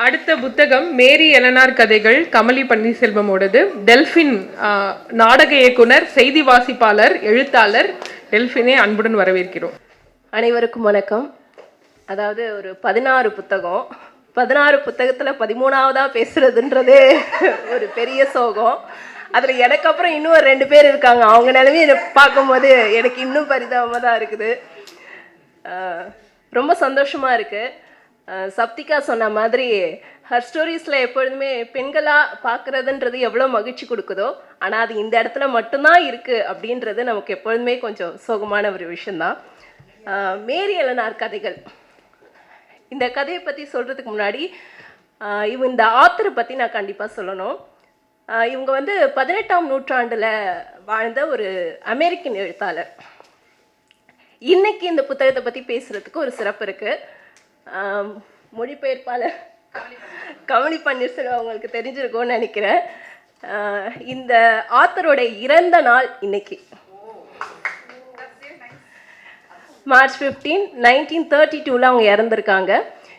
அடுத்த புத்தகம் மேரி எலனார் கதைகள் கமலி பன்னீர்செல்வமோடது டெல்ஃபின் நாடக இயக்குனர் செய்தி வாசிப்பாளர் எழுத்தாளர் டெல்ஃபினை அன்புடன் வரவேற்கிறோம். அனைவருக்கும் வணக்கம். அதாவது ஒரு பதினாறு புத்தகம். பதினாறு புத்தகத்தில் பதிமூணாவதாக பேசுகிறதுன்றது ஒரு பெரிய சோகம். அதில் எனக்கு அப்புறம் இன்னும் ஒரு ரெண்டு பேர் இருக்காங்க. அவங்க நிலைமையை பார்க்கும்போது எனக்கு இன்னும் பரிதாபமாக தான் இருக்குது. ரொம்ப சந்தோஷமாக இருக்குது சப்திகா சொன்ன மாதிரி ஹர் ஸ்டோரிஸில் எப்பொழுதுமே பெண்களாக பார்க்குறதுன்றது எவ்வளோ மகிழ்ச்சி கொடுக்குதோ ஆனால் அது இந்த இடத்துல மட்டும்தான் இருக்குது அப்படின்றது நமக்கு எப்பொழுதுமே கொஞ்சம் சோகமான ஒரு விஷயந்தான் மேரி எலனார் கதைகள். இந்த கதையை பற்றி சொல்கிறதுக்கு முன்னாடி இவ இந்த ஆத்தரை பற்றி நான் கண்டிப்பாக சொல்லணும். இவங்க வந்து பதினெட்டாம் நூற்றாண்டில் வாழ்ந்த ஒரு அமெரிக்கன் எழுத்தாளர். இன்றைக்கி இந்த புத்தகத்தை பற்றி பேசுகிறதுக்கு ஒரு சிறப்பு இருக்குது மொழிபெயர்ப்பாளர் கமலி பன்னீர்செல்வம் அவங்களுக்கு தெரிஞ்சிருக்கும்னு நினைக்கிறேன். இந்த ஆத்தரோட இறந்த நாள் இன்னைக்கு. மார்ச் ஃபிஃப்டீன் நைன்டீன் தேர்ட்டி டூவில் அவங்க இறந்துருக்காங்க.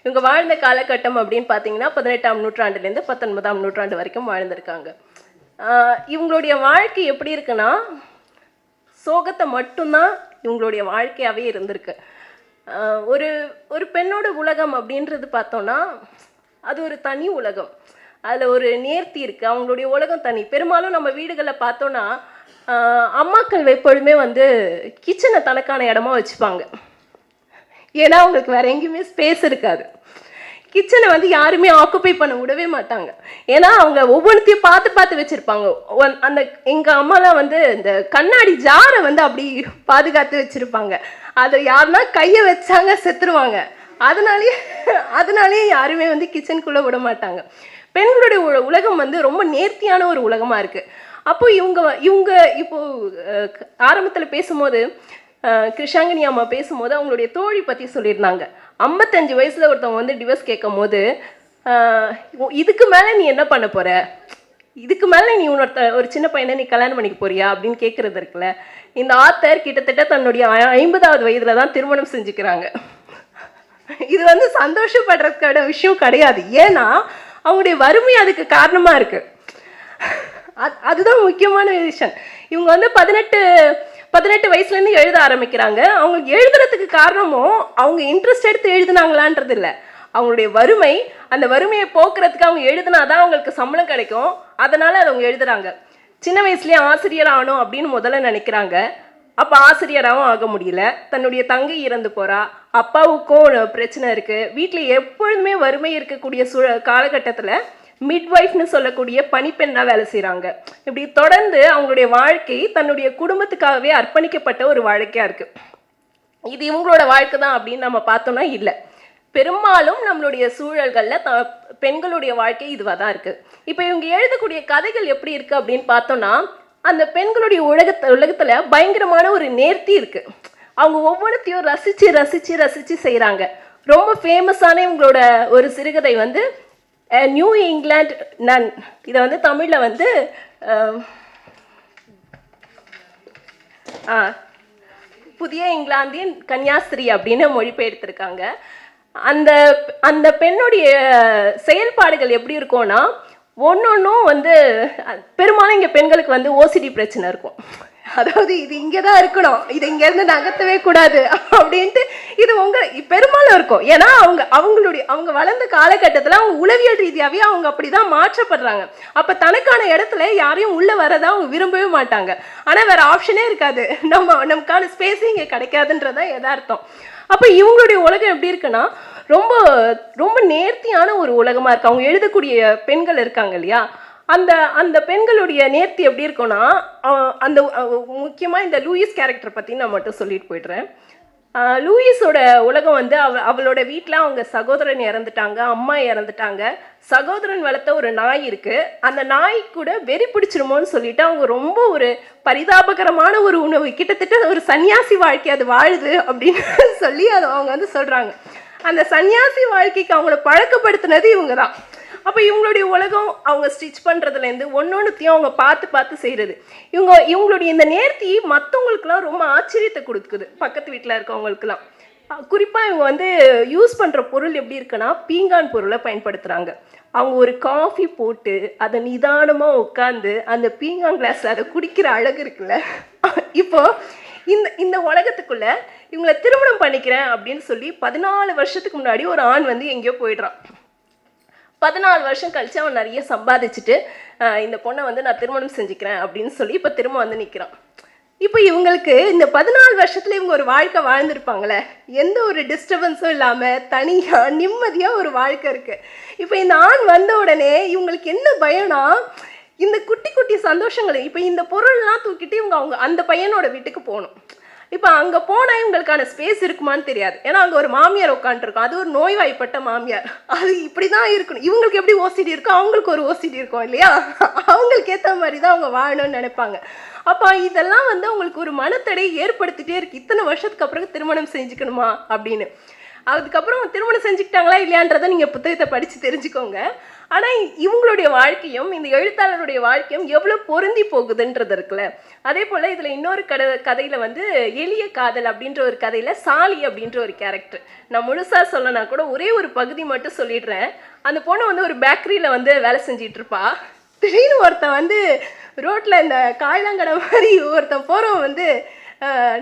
இவங்க வாழ்ந்த காலகட்டம் அப்படின்னு பார்த்தீங்கன்னா பதினெட்டாம் நூற்றாண்டுலேருந்து பத்தொன்பதாம் நூற்றாண்டு வரைக்கும் வாழ்ந்திருக்காங்க. இவங்களுடைய வாழ்க்கை எப்படி இருக்குன்னா சோகத்தை மட்டும்தான் இவங்களுடைய வாழ்க்கையாகவே இருந்திருக்கு. ஒரு ஒரு பெண்ணோட உலகம் அப்படின்றது பார்த்தோன்னா அது ஒரு தனி உலகம். அதில் ஒரு நேர்த்தி இருக்குது அவங்களுடைய உலகம் தனி. பெரும்பாலும் நம்ம வீடுகளில் பார்த்தோன்னா அம்மாக்கள் எப்பொழுதுமே வந்து கிச்சனை தனக்கான இடமா வச்சுப்பாங்க. ஏன்னா அவங்களுக்கு வேற எங்கேயுமே ஸ்பேஸ் இருக்காது. கிச்சனை வந்து யாருமே ஆக்குப்பை பண்ண விடவே மாட்டாங்க. ஏன்னா அவங்க ஒவ்வொன்றுத்தையும் பார்த்து பார்த்து வச்சுருப்பாங்க. அந்த எங்கள் அம்மாலாம் வந்து இந்த கண்ணாடி ஜாரை வந்து அப்படி பாதுகாத்து வச்சுருப்பாங்க. அதை யாருன்னா கையை வச்சாங்க செத்துருவாங்க. அதனாலேயே அதனாலேயே யாருமே வந்து கிச்சனுக்குள்ளே விட மாட்டாங்க. பெண்களுடைய உலகம் வந்து ரொம்ப நேர்த்தியான ஒரு உலகமாக இருக்குது அப்போ இவங்க இவங்க இப்போ ஆரம்பத்தில் பேசும்போது அஹ், கிருஷாங்கினி அம்மா பேசும்போது அவங்களுடைய தோழி பற்றி சொல்லியிருந்தாங்க. ஐம்பத்தஞ்சு வயசில் ஒருத்தவங்க வந்து டிவர்ஸ் கேட்கும் போது இதுக்கு மேலே நீ என்ன பண்ண போகிற இதுக்கு மேலே நீ உன்னொருத்த ஒரு சின்ன பையனை நீ கல்யாணம் பண்ணிக்க போறியா? அப்படின்னு கேட்குறது இருக்குல்ல. இந்த ஆத்தர் கிட்டத்தட்ட தன்னுடைய ஐம்பதாவது வயதில் தான் திருமணம் செஞ்சுக்கிறாங்க. இது வந்து சந்தோஷப்படுறதுக்கான விஷயம் கிடையாது. ஏன்னா அவங்களுடைய வறுமை அதுக்கு காரணமாக இருக்குது அது அதுதான் முக்கியமான விஷயம். இவங்க வந்து பதினெட்டு பதினெட்டு வயசுலேருந்து எழுத ஆரம்பிக்கிறாங்க. அவங்க எழுதுறதுக்கு காரணமும் அவங்க இன்ட்ரெஸ்ட் எடுத்து எழுதுனாங்களான்றது இல்லை. அவங்களுடைய வறுமை அந்த வறுமையை போக்குறதுக்கு அவங்க எழுதுனாதான் அவங்களுக்கு சம்பளம் கிடைக்கும். அதனால அதை அவங்க எழுதுறாங்க. சின்ன வயசுலேயே ஆசிரியர் ஆகணும் அப்படின்னு முதல்ல நினைக்கிறாங்க. அப்போ ஆசிரியராகவும் ஆக முடியல. தன்னுடைய தங்கை இறந்து போறா. அப்பாவுக்கும் ஒரு பிரச்சனை இருக்கு. வீட்டில் எப்பொழுதுமே வறுமை இருக்கக்கூடிய சூழ காலகட்டத்தில் மிட்வைஃப்னு சொல்லக்கூடிய பணிப்பெண்ணாக வேலை செய்கிறாங்க இப்படி தொடர்ந்து அவங்களுடைய வாழ்க்கை தன்னுடைய குடும்பத்துக்காகவே அர்ப்பணிக்கப்பட்ட ஒரு வாழ்க்கையாக இருக்குது இது இவங்களோட வாழ்க்கை தான் அப்படின்னு நம்ம பார்த்தோம்னா இல்லை. பெரும்பாலும் நம்மளுடைய சூழல்களில் த பெண்களுடைய வாழ்க்கை இதுவாக தான் இருக்குது இப்போ இவங்க எழுதக்கூடிய கதைகள் எப்படி இருக்குது அப்படின்னு பார்த்தோம்னா அந்த பெண்களுடைய உலகத்தை உலகத்தில் பயங்கரமான ஒரு நேர்த்தி இருக்குது அவங்க ஒவ்வொன்றத்தையும் ரசித்து ரசித்து ரசித்து செய்கிறாங்க ரொம்ப ஃபேமஸான இவங்களோட ஒரு சிறுகதை வந்து நியூ இங்கிலாந்து நன் இதை வந்து தமிழில் வந்து ஆ புதிய இங்கிலாந்தின் கன்னியாஸ்திரி அப்படின்னு மொழிபெயர்த்திருக்காங்க. அந்த அந்த பெண்ணுடைய செயல்பாடுகள் எப்படி இருக்கும்னா ஒன்னொன்றும் வந்து பெரும்பாலும் இங்கே பெண்களுக்கு வந்து ஓசிடி பிரச்சனை இருக்கும். அதாவது இது இங்கே தான் இருக்கணும். இது இங்கேருந்து நகர்த்தவே கூடாது. அப்படின்ட்டு இது உங்க பெரும்பாலும் இருக்கும். ஏன்னா அவங்க அவங்களுடைய அவங்க வளர்ந்த காலகட்டத்தில் அவங்க உளவியல் ரீதியாகவே அவங்க அப்படி தான் மாற்றப்படுறாங்க. அப்போ தனக்கான இடத்துல யாரையும் உள்ளே வரதான் அவங்க விரும்பவே மாட்டாங்க. ஆனால் வேற ஆப்ஷனே இருக்காது. நம்ம நமக்கான ஸ்பேஸே இங்கே கிடைக்காதுன்றதான் எதார்த்தம் அப்போ இவங்களுடைய உலகம் எப்படி இருக்குன்னா ரொம்ப ரொம்ப நேர்த்தியான ஒரு உலகமாக இருக்கு. அவங்க எழுதக்கூடிய பெண்கள் இருக்காங்க இல்லையா? அந்த அந்த பெண்களுடைய நேர்த்தி எப்படி இருக்கும்னா அந்த முக்கியமாக இந்த லூயிஸ் கேரக்டர் பற்றி நான் மட்டும் சொல்லிட்டு போயிடுறேன். லூயிஸோட உலகம் வந்து அவ அவளோட வீட்டில் அவங்க சகோதரன் இறந்துட்டாங்க அம்மா இறந்துட்டாங்க. சகோதரன் வளர்த்த ஒரு நாய் இருக்குது அந்த நாய் கூட வெறி பிடிச்சிருமோன்னு சொல்லிட்டு அவங்க ரொம்ப ஒரு பரிதாபகரமான ஒரு உணவு. கிட்டத்தட்ட ஒரு சன்னியாசி வாழ்க்கை அது வாழுது அப்படின்னு சொல்லி அதை அவங்க வந்து சொல்கிறாங்க அந்த சன்னியாசி வாழ்க்கைக்கு அவங்கள பழக்கப்படுத்தினது இவங்க தான். அப்போ இவங்களுடைய உலகம் அவங்க ஸ்டிச் பண்ணுறதுலேருந்து ஒன்னொன்றுத்தையும் அவங்க பார்த்து பார்த்து செய்கிறது இவங்க இவங்களுடைய இந்த நேர்த்தி மற்றவங்களுக்குலாம் ரொம்ப ஆச்சரியத்தை கொடுக்குது. பக்கத்து வீட்டில் இருக்கவங்களுக்குலாம் குறிப்பாக இவங்க வந்து யூஸ் பண்ணுற பொருள் எப்படி இருக்குன்னா பீங்கான் பொருளை பயன்படுத்துகிறாங்க அவங்க ஒரு காஃபி போட்டு அதை நிதானமாக உட்காந்து அந்த பீங்கான் கிளாஸில் அதை குடிக்கிற அழகு இருக்குல்ல? இப்போது இந்த இந்த உலகத்துக்குள்ள இவங்களை திருமணம் பண்ணிக்கிறேன் அப்படின்னு சொல்லி பதினாலு வருஷத்துக்கு முன்னாடி ஒரு ஆண் வந்து எங்கேயோ போயிடுறான். பதினாலு வருஷம் கழிச்சு அவன் நிறைய சம்பாதிச்சுட்டு இந்த பொண்ணை வந்து நான் திருமணம் செஞ்சுக்கிறேன் அப்படின்னு சொல்லி இப்போ திரும்ப வந்து நிற்கிறான் இப்போ இவங்களுக்கு இந்த பதினாலு வருஷத்துல இவங்க ஒரு வாழ்க்கை வாழ்ந்திருப்பாங்களே எந்த ஒரு டிஸ்டர்பன்ஸும் இல்லாமல் தனியாக நிம்மதியாக ஒரு வாழ்க்கை இருக்குது இப்போ இந்த ஆண் வந்த உடனே இவங்களுக்கு என்ன பயம்னா இந்த குட்டி குட்டி சந்தோஷங்களை இப்போ இந்த பொருள்லாம் தூக்கிட்டு இவங்க அவங்க அந்த பையனோட வீட்டுக்கு போகணும். இப்போ அங்கே போனால் இவங்களுக்கான ஸ்பேஸ் இருக்குமான்னு தெரியாது. ஏன்னா அங்கே ஒரு மாமியார் உட்காந்துருக்கும் அது ஒரு நோய்வாய்ப்பட்ட மாமியார். அது இப்படி தான் இருக்கணும். இவங்களுக்கு எப்படி ஓசிடி இருக்கோ அவங்களுக்கு ஒரு ஓசிடி இருக்கும் இல்லையா? அவங்களுக்கு ஏற்ற மாதிரி தான் அவங்க வாழணும்னு நினைப்பாங்க. அப்போ இதெல்லாம் வந்து அவங்களுக்கு ஒரு மனத்தடை ஏற்படுத்திட்டே இருக்கு. இத்தனை வருஷத்துக்கு அப்புறம் திருமணம் செஞ்சுக்கணுமா அப்படின்னு. அதுக்கப்புறம் திருமணம் செஞ்சுக்கிட்டாங்களா இல்லையான்றதை நீங்கள் புத்தகத்தை படித்து தெரிஞ்சுக்கோங்க. ஆனால் இவங்களுடைய வாழ்க்கையும் இந்த எழுத்தாளருடைய வாழ்க்கையும் எவ்வளோ பொருந்தி போகுதுன்றது இருக்குல்ல. அதே போல் இதில் இன்னொரு கட கதையில் வந்து எளிய காதல் அப்படின்ற ஒரு கதையில் சாலி அப்படின்ற ஒரு கேரக்டர் நான் முழுசாக சொல்லனா கூட ஒரே ஒரு பகுதி மட்டும் சொல்லிடுறேன். அந்த பொண்ணு வந்து ஒரு பேக்கரியில் வந்து வேலை செஞ்சிட்ருப்பா. திடீர்னு ஒருத்தன் வந்து ரோட்டில் இந்த காயலாங்கடை மாதிரி ஒருத்தன் போகிறவன் வந்து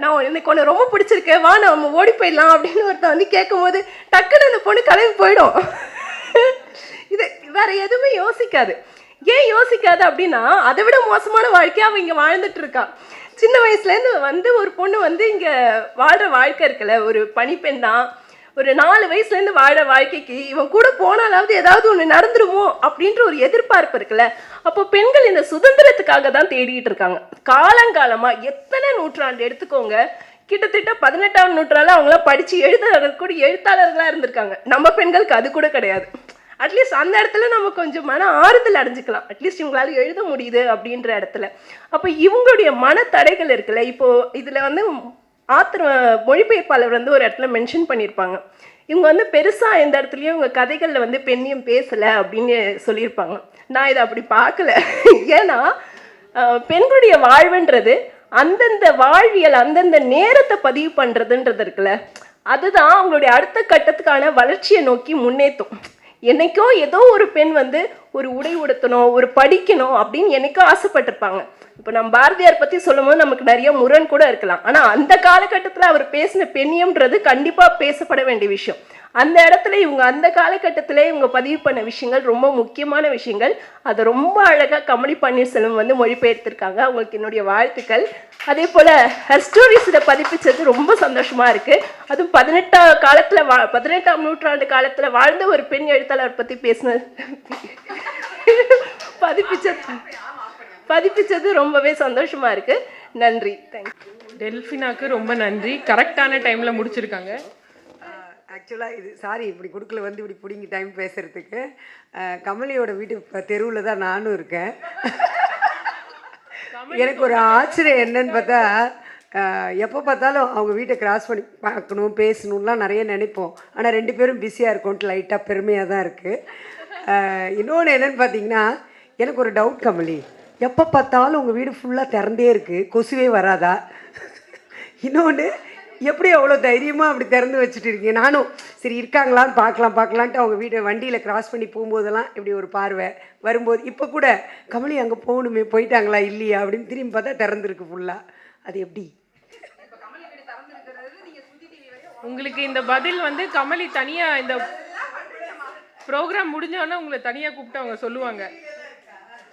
நான் எனக்கு ஒன்று ரொம்ப பிடிச்சிருக்கு. வா நம்ம ஓடி போயிடலாம் அப்படின்னு ஒருத்தன் வந்து கேட்கும்போது டக்குன்னு அந்த பொண்ணு கிளம்பி போயிடும். இது வேற எதுவுமே யோசிக்காது. ஏன் யோசிக்காது அப்படின்னா அதை விட மோசமான வாழ்க்கையை அவன் இங்கே வாழ்ந்துட்டு இருக்கா. சின்ன வயசுலேருந்து வந்து ஒரு பொண்ணு வந்து இங்கே வாழ்கிற வாழ்க்கை இருக்குல்ல ஒரு பனிப்பெண் தான். ஒரு நாலு வயசுலேருந்து வாழ வாழ்க்கைக்கு இவன் கூட போனாலாவது ஏதாவது ஒன்று நடந்துருமோ அப்படின்ற ஒரு எதிர்பார்ப்பு இருக்குல்ல. அப்போ பெண்கள் இந்த சுதந்திரத்துக்காக தான் தேடிட்டு இருக்காங்க. காலங்காலமாக எத்தனை நூற்றாண்டு எடுத்துக்கோங்க. கிட்டத்தட்ட பதினெட்டாம் நூற்றாண்டில் அவங்களாம் படித்து எழுத கூட எழுத்தாளர்களாக இருந்திருக்காங்க. நம்ம பெண்களுக்கு அது கூட கிடையாது. அட்லீஸ்ட் அந்த இடத்துல நம்ம கொஞ்சம் மன ஆறுதல் அடைஞ்சுக்கலாம். அட்லீஸ்ட் இவங்களால எழுத முடியுது அப்படின்ற இடத்துல. அப்போ இவங்களுடைய மன தடைகள் இருக்குல்ல. இப்போ இதில் வந்து ஆத்திர மொழிபெயர்ப்பாளர் வந்து ஒரு இடத்துல மென்ஷன் பண்ணியிருப்பாங்க. இவங்க வந்து பெருசாக எந்த இடத்துலையும் இவங்க கதைகளில் வந்து பெண்ணியம் பேசலை அப்படின்னு சொல்லியிருப்பாங்க. நான் இதை அப்படி பார்க்கல. ஏன்னா பெண்களுடைய வாழ்வுன்றது அந்தந்த வாழ்வியல் அந்தந்த நேரத்தை பதிவு பண்ணுறதுன்றது இருக்குல்ல. அதுதான் அவங்களுடைய அடுத்த கட்டத்துக்கான வளர்ச்சியை நோக்கி முன்னேற்றும் என்னைக்கோ ஏதோ ஒரு பெண் வந்து ஒரு உடை உடுத்தணும் ஒரு படிக்கணும் அப்படின்னு என்னைக்கோ ஆசைப்பட்டிருப்பாங்க. இப்போ நம்ம பாரதியார் பற்றி சொல்லும்போது நமக்கு நிறைய முரண் கூட இருக்கலாம். ஆனால் அந்த காலகட்டத்தில் அவர் பேசின பெண்ணியம்ன்றது கண்டிப்பாக பேசப்பட வேண்டிய விஷயம். அந்த இடத்துல இவங்க அந்த காலகட்டத்தில் இவங்க பதிவு பண்ண விஷயங்கள் ரொம்ப முக்கியமான விஷயங்கள். அதை ரொம்ப அழகாக கமலி பன்னீர்செல்வம் வந்து மொழிபெயர்த்திருக்காங்க. அவங்களுக்கு என்னுடைய வாழ்த்துக்கள். அதே போல் ஹர் ஸ்டோரிஸ் இதை பதிப்பிச்சது ரொம்ப சந்தோஷமாக இருக்குது அதுவும் பதினெட்டாம் காலத்தில் வா பதினெட்டாம் நூற்றாண்டு காலத்தில் வாழ்ந்த ஒரு பெண் எழுத்தாளர் பற்றி பேசினது பதிப்பிச்சது பதிப்பிச்சது ரொம்பவே சந்தோஷமா இருக்கு. நன்றி. தேங்க்யூ டெல்ஃபினாக்கு ரொம்ப நன்றி. கரெக்டான டைமில் முடிச்சிருக்காங்க. ஆக்சுவலாக இது சாரி இப்படி குடுக்கல வந்து இப்படி பிடிங்கி டைம் பேசுகிறதுக்கு கமலியோட வீட்டு இப்போ தெருவில் தான் நானும் இருக்கேன். எனக்கு ஒரு ஆச்சரியம் என்னன்னு பார்த்தா எப்போ பார்த்தாலும் அவங்க வீட்டை கிராஸ் பண்ணி பார்க்கணும் பேசணும்லாம் நிறைய நினைப்போம். ஆனால் ரெண்டு பேரும் பிஸியாக இருக்கோன்ட்டு லைட்டாக பெருமையாக தான் இருக்குது இன்னொன்று என்னன்னு பார்த்தீங்கன்னா எனக்கு ஒரு டவுட் கமலி. எப்போ பார்த்தாலும் உங்கள் வீடு ஃபுல்லாக திறந்தே இருக்குது கொசுவே வராதா? இன்னொன்று எப்படி அவ்வளோ தைரியமாக அப்படி திறந்து வச்சுட்டு இருக்கீங்க? நானும் சரி இருக்காங்களான்னு பார்க்கலாம் பார்க்கலான்ட்டு அவங்க வீட்டை வண்டியில் கிராஸ் பண்ணி போகும்போதெல்லாம் இப்படி ஒரு பார்வை வரும்போது இப்போ கூட கமலி அங்கே போகணுமே போயிட்டாங்களா இல்லையா அப்படின்னு திரும்பி பார்த்தா திறந்துருக்கு ஃபுல்லாக அது எப்படி? உங்களுக்கு இந்த பதில் வந்து கமலி தனியாக இந்த ப்ரோக்ராம் முடிஞ்சோடனே உங்களை தனியாக கூப்பிட்டு அவங்க சொல்லுவாங்க.